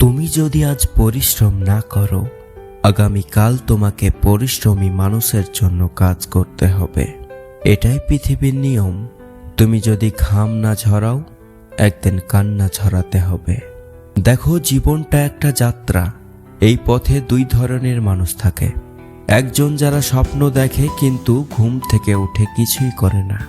তুমি যদি আজ পরিশ্রম না করো, আগামীকাল তোমাকে পরিশ্রমী মানুষের জন্য কাজ করতে হবে। এটাই পৃথিবীর নিয়ম। তুমি যদি ঘাম না ঝরাও, একদিন কান্না ঝরাতে হবে। দেখো, জীবনটা একটা যাত্রা। এই পথে দুই ধরনের মানুষ থাকে। একজন যারা স্বপ্ন দেখে কিন্তু ঘুম থেকে উঠে কিছুই করে না।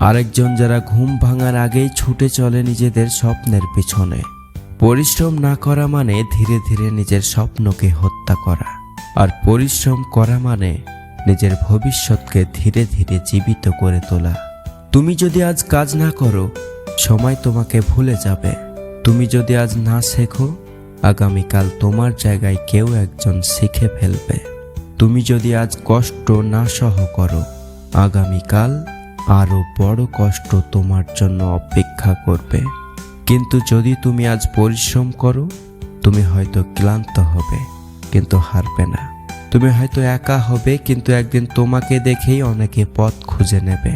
আরেকজন যারা ঘুম ভাঙার আগেই ছুটে চলে নিজেদের স্বপ্নের পিছনে। পরিশ্রম না করা মানে ধীরে ধীরে নিজের স্বপ্নকে হত্যা করা। আর পরিশ্রম করা মানে নিজের ভবিষ্যৎকে ধীরে ধীরে জীবিত করে তোলা। তুমি যদি আজ কাজ না করো, সময় তোমাকে ভুলে যাবে। তুমি যদি আজ না শেখো, আগামীকাল তোমার জায়গায় কেউ একজন শিখে ফেলবে। তুমি যদি আজ কষ্ট না সহ করো, আগামীকাল আরও বড় কষ্ট তোমার জন্য অপেক্ষা করবে। কিন্তু যদি তুমি আজ পরিশ্রম করো, তুমি হয়তো ক্লান্ত হবে, কিন্তু হারবে না। তুমি হয়তো একা হবে, কিন্তু একদিন তোমাকে দেখেই অনেকে পথ খুঁজে নেবে।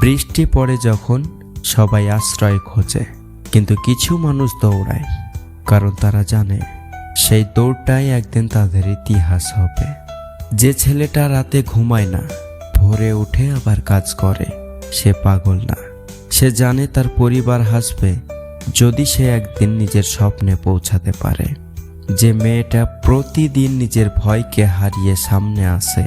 বৃষ্টি পড়ে যখন সবাই আশ্রয় খোঁজে, কিন্তু কিছু মানুষ দৌড়ায়, কারণ তারা জানে সেই দৌড়টাই একদিন তাদের ইতিহাস হবে। যে ছেলেটা রাতে ঘুমায় না, ভোরে উঠে আবার কাজ করে, সে পাগল না। সে জানে তার পরিবার হাসবে যদি সে একদিন নিজের স্বপ্নে পৌঁছাতে পারে, যে মেয়েটা প্রতিদিন নিজের ভয়কে হারিয়ে সামনে আসে,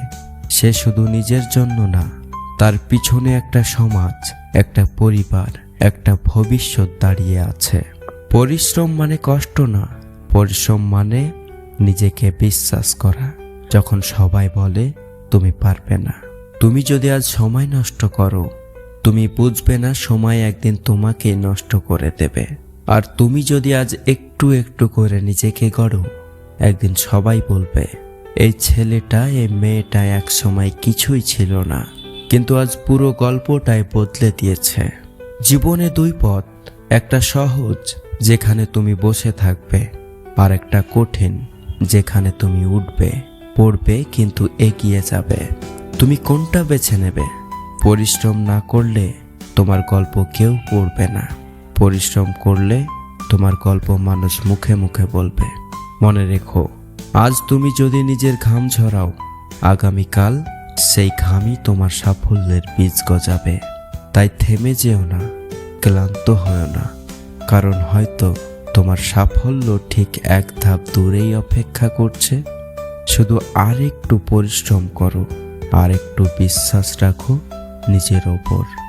সে শুধু নিজের জন্য না, তার পিছনে একটা সমাজ, একটা পরিবার, একটা ভবিষ্যৎ দাঁড়িয়ে আছে। পরিশ্রম মানে কষ্ট না, পরিশ্রম মানে নিজেকে বিশ্বাস করা। যখন সবাই বলে, তুমি পারবে না। তুমি যদি আজ সময় নষ্ট করো তুমি বুঝবে না, সময় একদিন তোমাকে নষ্ট করে দেবে। আর তুমি যদি আজ একটু একটু করে নিজেকে গড়ো, একদিন সবাই বলবে, এই ছেলেটা এই মেয়েটা এক সময় কিছুই ছিল না, কিন্তু আজ পুরো গল্পটাই বদলে দিয়েছে। জীবনে দুই পথ, একটা সহজ, যেখানে তুমি বসে থাকবে, আর একটা কঠিন, যেখানে তুমি উঠবে, পড়বে, কিন্তু এগিয়ে যাবে। তুমি কোনটা বেছে নেবে? পরিশ্রম না করলে তোমার গল্প কেউ পড়বে না। পরিশ্রম করলে তোমার গল্প মানুষ মুখে মুখে বলবে। মনে রেখো, আজ তুমি যদি নিজের ঘাম ঝরাও, আগামীকাল সেই ঘামই তোমার সাফল্যের বীজ গজাবে। তাই থেমে যেও না, ক্লান্ত হয় না, কারণ হয়তো তোমার সাফল্য ঠিক এক ধাপ দূরেই অপেক্ষা করছে। শুধু আর একটু পরিশ্রম করো আর একটু বিশ্বাস রাখো নিজের ওপর।